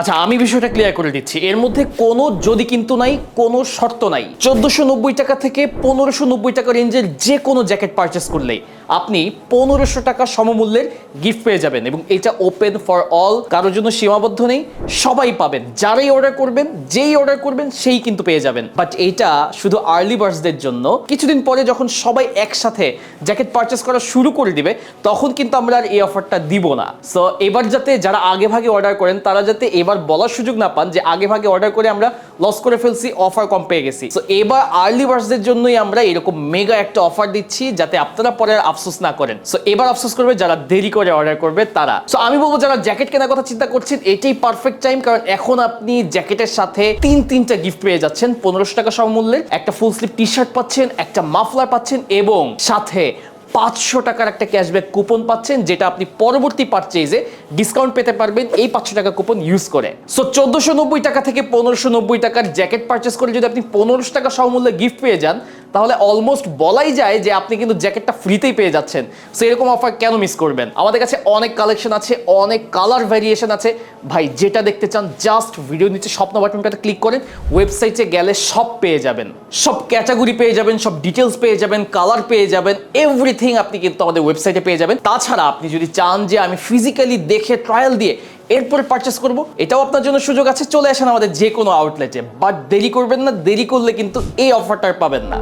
আচ্ছা আমি বিষয়টা ক্লিয়ার করে দিচ্ছি। এর মধ্যে কোনো যদি কিন্তু নাই, কোনো শর্ত নাই। চোদ্দোশো টাকা থেকে পনেরোশো টাকা রেঞ্জের যে কোনো জ্যাকেট পারচেস করলেই। আপনি পনেরোশো টাকা সমমূল্যের গিফট পেয়ে যাবেন এবং এটা ওপেন ফর অল কারোর জন্য সীমাবদ্ধ নেই, সবাই পাবেন। যারাই অর্ডার করবেন, যেই অর্ডার করবেন, সেই কিন্তু পেয়ে যাবেন। বাট এটা শুধু আর্লি বার্ডসদের জন্য। কিছুদিন পরে যখন সবাই একসাথে জ্যাকেট পারচেস করা শুরু করে দিবে, তখন কিন্তু আমরা আর এই অফারটা দিব না। সো এবার যাতে যারা আগে ভাগে অর্ডার করেন, তারা যাতে এবার বলার সুযোগ না পান যে আগে ভাগে অর্ডার করে আমরা লস করে ফেলছি অফার কম পেয়ে গেছি। সো এবার আর্লি বার্ডসদের জন্যই আমরা এরকম মেগা একটা অফার দিচ্ছি, যাতে আপনারা পরে আফসোস না করেন। সো এবার আফসোস করবে যারা দেরি করে অর্ডার করবে তারা। সো আমি বলব যারা জ্যাকেট কেনার কথা চিন্তা করছেন, এটাই পারফেক্ট টাইম কারণ এখন আপনি জ্যাকেটের সাথে তিন, তিনটা গিফট পেয়ে যাচ্ছেন। পনেরোশো টাকা সমমূল্যের। একটা ফুল স্লিপ টি শার্ট পাচ্ছেন, একটা মাফলার পাচ্ছেন এবং সাথে পাঁচশো টাকার একটা ক্যাশব্যাক কুপন পাচ্ছেন, যেটা আপনি পরবর্তী পারচেজে ডিসকাউন্ট পেতে পারবেন। এই পাঁচশো টাকা কুপন ইউজ করে। সো চোদ্দশো নব্বই টাকা থেকে পনেরোশো নব্বই টাকার জ্যাকেট পারচেস করে যদি আপনি পনেরোশো টাকা সমমূল্যে গিফট পেয়ে যান তাহলে অলমোস্ট বলাই যায় যে আপনি কিন্তু জ্যাকেটটা ফ্রিতেই পেয়ে যাচ্ছেন। সো এরকম অফার কেন মিস করবেন? আমাদের কাছে অনেক কালেকশন আছে, অনেক কালার ভ্যারিয়েশন আছে। ভাই, যেটা দেখতে চান জাস্ট ভিডিও নিচে স্বপ্ন বাটনটাতে ক্লিক করেন ওয়েবসাইটে গেলে সব পেয়ে যাবেন। সব ক্যাটাগরি পেয়ে যাবেন, সব ডিটেলস পেয়ে যাবেন কালার পেয়ে যাবেন এভরিথিং আপনি কিন্তু আমাদের ওয়েবসাইটে পেয়ে যাবেন। তাছাড়া আপনি যদি চান যে আমি ফিজিক্যালি দেখে ট্রায়াল দিয়ে এরপরে পারচেস করব, এটাও আপনার জন্য সুযোগ আছে। চলে আসেন আমাদের যে কোনো আউটলেটে বাট দেরি করবেন না, দেরি করলে কিন্তু এই অফারটা পাবেন না।